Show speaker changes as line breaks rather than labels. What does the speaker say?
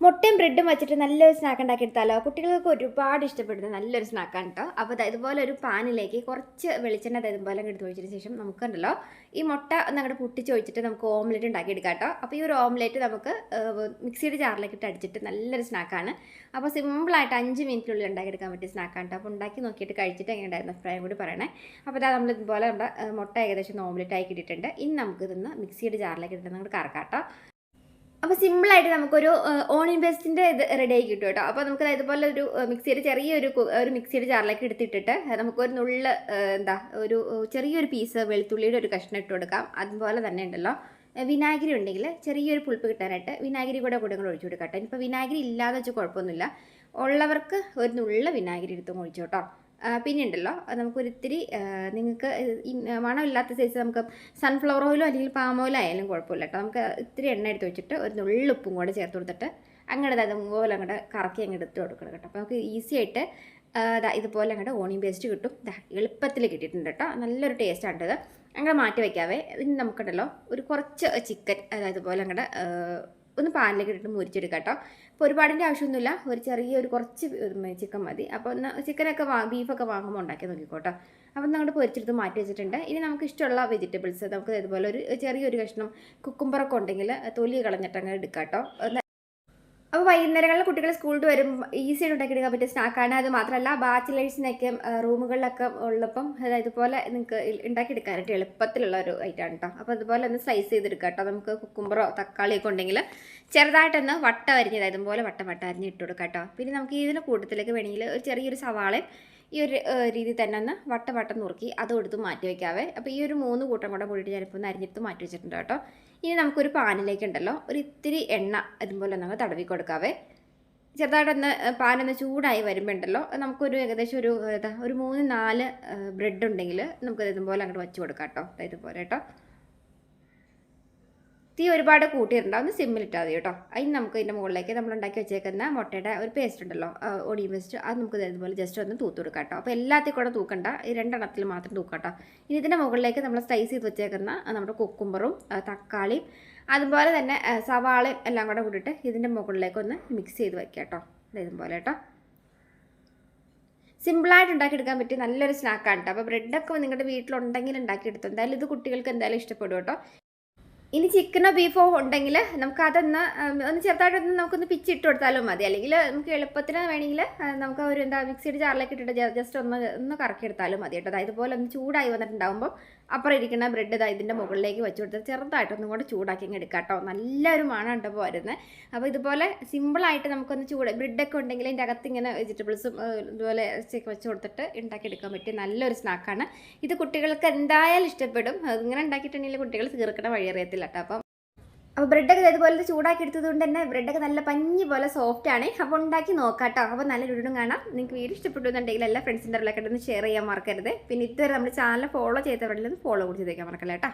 മുട്ടയും ബ്രെഡും വെച്ചിട്ട് നല്ലൊരു സ്നാക്ക് ഉണ്ടാക്കി എടുത്താലോ കുട്ടികൾക്ക് ഒരുപാട് ഇഷ്ടപ്പെടുന്ന നല്ലൊരു സ്നാക്കാണ് കേട്ടോ അപ്പോൾ അത് ഇതുപോലെ ഒരു പാനിലേക്ക് കുറച്ച് വെളിച്ചെണ്ണ ഇതുപോലെ എടുത്ത് ഒഴിച്ചതിന് ശേഷം നമുക്കുണ്ടല്ലോ ഈ മുട്ട ഒന്ന് അങ്ങോട്ട് പൊട്ടിച്ച് ഒഴിച്ചിട്ട് നമുക്ക് ഓംലെറ്റ് ഉണ്ടാക്കി എടുക്കാം കേട്ടോ അപ്പോൾ ഈ ഒരു ഓംലെറ്റ് നമുക്ക് മിക്സിയുടെ ജാറിലേക്ക് ഇട്ട് അടിച്ചിട്ട് നല്ലൊരു സ്നാക്കാണ് അപ്പോൾ സിമ്പിളായിട്ട് അഞ്ച് മിനിറ്റിനുള്ളിൽ ഉണ്ടാക്കിയെടുക്കാൻ പറ്റിയ സ്നാക്കാണ് കേട്ടോ അപ്പോൾ ഉണ്ടാക്കി നോക്കിയിട്ട് കഴിച്ചിട്ട് എങ്ങനെ ഉണ്ടായിരുന്നു അഭിപ്രായം കൂടി പറയണേ. അപ്പോൾ അതാ നമ്മൾ ഇതുപോലെ നമ്മുടെ മുട്ട ഏകദേശം ഓംലെറ്റ് ആക്കി ഇട്ടിട്ടുണ്ട് ഇനി നമുക്ക് ഇതൊന്ന് മിക്സിയുടെ ജാറിലേക്ക് ഇട്ടിട്ട് നമുക്ക് കറക്കാം കേട്ടോ അപ്പോൾ സിമ്പിളായിട്ട് നമുക്കൊരു ഓണിയൻ പേസ്റ്റിന്റെ ഇത് റെഡി ആയി കിട്ടും കേട്ടോ. അപ്പോൾ നമുക്ക് ഇതുപോലെ ഒരു മിക്സിയുടെ ചെറിയൊരു ഒരു മിക്സിയുടെ ജാറിലേക്ക് എടുത്തിട്ടിട്ട് നമുക്കൊരു നുള്ള എന്താ ഒരു ചെറിയൊരു പീസ് വെളുത്തുള്ളിയുടെ ഒരു കഷ്ണം ഇട്ട് കൊടുക്കാം. അതുപോലെ തന്നെ ഉണ്ടല്ലോ. വിനാഗിരി ഉണ്ടെങ്കിൽ ചെറിയൊരു പുളിപ്പ് കിട്ടാനായിട്ട് വിനാഗിരി കൂടെ കൂടെ കൂടെ ഒഴിച്ചു കൊടുക്കാം കേട്ടോ. ഇനിയിപ്പോൾ വിനാഗിരി ഇല്ലാതെ വെച്ചാൽ കുഴപ്പമൊന്നുമില്ല. ഉള്ളവർക്ക് ഒരു നുള്ള വിനാഗിരി എടുത്തും ഒഴിച്ചു കേട്ടോ പിന്നെ ഉണ്ടല്ലോ നമുക്ക് ഇത്തിരി നിങ്ങൾക്ക് മണമില്ലാത്ത സൈസ് നമുക്ക് സൺഫ്ലവർ ഓയിലോ അല്ലെങ്കിൽ പാം ഓയിലോ ആയാലും കുഴപ്പമില്ല കേട്ടോ നമുക്ക് ഇത്തിരി എണ്ണ എടുത്ത് വെച്ചിട്ട് ഒരു നുള്ളുപ്പും കൂടെ ചേർത്ത് കൊടുത്തിട്ട് അങ്ങോട്ട് അതുപോലെ അങ്ങോട്ട് കറക്കി അങ്ങോട്ട് എടുത്ത് കൊടുക്കണം കേട്ടോ. അപ്പോൾ നമുക്ക് ഈസി ആയിട്ട് ഇതുപോലെ അങ്ങോട്ട് ഓണിയൻ പേസ്റ്റ് കിട്ടും. എളുപ്പത്തിൽ കിട്ടിയിട്ടുണ്ട് കേട്ടോ നല്ലൊരു ടേസ്റ്റാണ് ഇത്. അങ്ങനെ മാറ്റി വയ്ക്കാവേ ഇനി നമുക്കുണ്ടല്ലോ ഒരു കുറച്ച് ചിക്കൻ അതായത് പോലെ അങ്ങോട്ട് ഒന്ന് പാനിലേക്ക് ഇട്ടിട്ട് മുരിച്ചെടുക്കാം കേട്ടോ. അപ്പോൾ ഒരുപാടിന്റെ ആവശ്യമൊന്നുമില്ല. ഒരു ചെറിയ ഒരു കുറച്ച് ചിക്കൻ മതി. അപ്പോൾ ഒന്ന് ചിക്കനൊക്കെ വാ ബീഫൊക്കെ വാങ്ങുമ്പോൾ ഉണ്ടാക്കി നോക്കിക്കോട്ടോ അപ്പം അങ്ങോട്ട് പൊരിച്ചെടുത്ത് മാറ്റി വെച്ചിട്ടുണ്ട്. ഇനി നമുക്ക് ഇഷ്ടമുള്ള വെജിറ്റബിൾസ് നമുക്ക് ഇതുപോലെ ഒരു ചെറിയൊരു കഷ്ണം കുക്കുംബറൊക്കെ ഉണ്ടെങ്കിൽ തൊലി കളഞ്ഞിട്ട് അങ്ങ് എടുക്കാം കേട്ടോ. അപ്പോൾ വൈകുന്നേരങ്ങളിൽ കുട്ടികൾ സ്കൂളിൽ വരും. ഈസി ആയിട്ട് ഉണ്ടാക്കിയെടുക്കാൻ പറ്റിയ സ്നാക്കാണ് അത് മാത്രമല്ല ബാച്ചിലേഴ്സിനൊക്കെ റൂമുകളിലൊക്കെ ഉള്ളപ്പം അതായത് ഇതുപോലെ നിങ്ങൾക്ക് ഉണ്ടാക്കിയെടുക്കാനായിട്ട് എളുപ്പത്തിലുള്ള ഒരു ഐറ്റമാണ് കേട്ടോ അപ്പോൾ അതുപോലെ ഒന്ന് സ്ലൈസ് ചെയ്തെടുക്കാം കേട്ടോ നമുക്ക് കുക്കുമ്പറോ തക്കാളിയൊക്കെ ഉണ്ടെങ്കിൽ ചെറുതായിട്ടൊന്ന് വട്ട അതായത് പോലെ വട്ടം വട്ട അരിഞ്ഞ് ഇട്ട് കൊടുക്കാം കേട്ടോ പിന്നെ നമുക്ക് ഇതിന് കൂട്ടത്തിലേക്ക് വേണമെങ്കിൽ ഒരു ചെറിയൊരു സവാളയും ഈ ഒരു രീതി തന്നെ ഒന്ന് വട്ടം വട്ടം നുറുക്കി അത് കൊടുത്ത് മാറ്റി വയ്ക്കാവേ അപ്പോൾ ഈ ഒരു മൂന്ന് കൂട്ടം കൂടെ കൂടിയിട്ട് ഞാനിപ്പോൾ ഒന്ന് അരിഞ്ഞെടുത്ത് മാറ്റി വെച്ചിട്ടുണ്ട് കേട്ടോ. ഇനി നമുക്കൊരു പാനിലേക്ക് ഉണ്ടല്ലോ ഒരു ഇത്തിരി എണ്ണ അതുപോലെ നമ്മൾ തടവി കൊടുക്കാവേ. ചെറുതായിട്ടൊന്ന് പാനൊന്ന് ചൂടായി വരുമ്പോൾ ഉണ്ടല്ലോ നമുക്കൊരു ഏകദേശം ഒരു ഒരു മൂന്ന് നാല് ബ്രെഡ് ഉണ്ടെങ്കിൽ നമുക്ക് ഇതുപോലെ അങ്ങോട്ട് വച്ച് കൊടുക്കാം കേട്ടോ. ഇതുപോലെ കേട്ടോ. തീ ഒരുപാട് കൂട്ടിയിട്ടുണ്ടോ. ഒന്ന് സിമ്മിലിട്ടാൽ മതി കേട്ടോ. അതിന് നമുക്ക് ഇതിന്റെ മുകളിലേക്ക് നമ്മൾ ഉണ്ടാക്കി വെച്ചേക്കുന്ന മുട്ടയുടെ ഒരു പേസ്റ്റ് ഉണ്ടല്ലോ ഒടി പേസ്റ്റ് അത് നമുക്ക് ഇതുപോലെ ജസ്റ്റ് ഒന്ന് തൂത്ത് കൊടുക്കാം കേട്ടോ. അപ്പോൾ എല്ലാത്തിൽ കൂടെ തൂക്കണ്ട. ഈ രണ്ടെണ്ണത്തിൽ മാത്രം തൂക്കാം ഇനി ഇതിന്റെ മുകളിലേക്ക് നമ്മൾ സ്ലൈസ് ചെയ്ത് വെച്ചേക്കുന്ന നമ്മുടെ കുക്കുംബറും തക്കാളിയും അതുപോലെ തന്നെ സവാള സവാളയും എല്ലാം കൂടെ കൂടിയിട്ട് ഇതിന്റെ മുകളിലേക്ക് ഒന്ന് മിക്സ് ചെയ്ത് വയ്ക്കാം കേട്ടോ. ഇതുപോലെ കേട്ടോ. സിമ്പിളായിട്ട് ഉണ്ടാക്കിയെടുക്കാൻ പറ്റിയ നല്ലൊരു സ്നാക്കാണ് കേട്ടോ. അപ്പോൾ ബ്രെഡൊക്കെ നിങ്ങളുടെ വീട്ടിലുണ്ടെങ്കിൽ ഉണ്ടാക്കിയെടുത്തു എന്തായാലും ഇത് കുട്ടികൾക്ക് എന്തായാലും ഇഷ്ടപ്പെടും കേട്ടോ. ഇനി ചിക്കനോ ബീഫോ ഉണ്ടെങ്കിൽ നമുക്ക് അതൊന്ന് ഒന്ന് ചെറുതായിട്ടൊന്ന് നമുക്കൊന്ന് പിച്ചിട്ട് കൊടുത്താലും മതി. അല്ലെങ്കിൽ നമുക്ക് എളുപ്പത്തിന് വേണമെങ്കിൽ നമുക്ക് ഒരു എന്താ മിക്സിയുടെ ജാറിലേക്ക് ഇട്ടിട്ട് ജസ്റ്റ് ഒന്ന് ഒന്ന് കറക്കി എടുത്താലും മതി കേട്ടോ. അതായത് പോലെ ഒന്ന് ചൂടായി വന്നിട്ടുണ്ടാകുമ്പോൾ അപ്പുറം ഇരിക്കുന്ന ബ്രെഡ് ഇതാ ഇതിന്റെ മുകളിലേക്ക് വെച്ച് കൊടുത്ത് ചെറുതായിട്ടൊന്നും കൂടെ ചൂടാക്കി അങ്ങ് എടുക്കാം കേട്ടോ. നല്ലൊരു മണം പോരുന്നത് അപ്പോൾ ഇതുപോലെ സിമ്പിളായിട്ട് നമുക്കൊന്ന് ചൂട് ബ്രെഡൊക്കെ ഉണ്ടെങ്കിൽ അതിന്റെ അകത്ത് ഇങ്ങനെ വെജിറ്റബിൾസും ഇതുപോലെ വെച്ച് കൊടുത്തിട്ട് ഉണ്ടാക്കിയെടുക്കാൻ പറ്റിയ നല്ലൊരു സ്നാക്കാണ് ഇത് കുട്ടികൾക്ക് എന്തായാലും ഇഷ്ടപ്പെടും. ഇങ്ങനെ ഉണ്ടാക്കിയിട്ടുണ്ടെങ്കിൽ കുട്ടികൾ തീർക്കണ വഴി അറിയത്തില്ല കേട്ടോ അപ്പം അപ്പോൾ ബ്രെഡൊക്കെ ഇതുപോലെ ചൂടാക്കി എടുത്തത് കൊണ്ട് തന്നെ ബ്രെഡൊക്കെ നല്ല പഞ്ഞി പോലെ സോഫ്റ്റ് ആണ്. അപ്പോൾ ഉണ്ടാക്കി നോക്കാം കേട്ടോ അപ്പോൾ നല്ല രുടും കാണാം. നിങ്ങൾക്ക് വീഡിയോ ഇഷ്ടപ്പെട്ടു എന്നുണ്ടെങ്കിൽ എല്ലാ ഫ്രണ്ട്സിന്റെ ഉള്ളിലൊക്കെ ഒന്ന് ഷെയർ ചെയ്യാൻ മറക്കരുത്. പിന്നെ ഇതുവരെ നമ്മുടെ ചാനൽ ഫോളോ ചെയ്തവരിൽ ഫോളോ കൂടി ചെയ്തേക്കാൻ മറക്കല്ല കേട്ടോ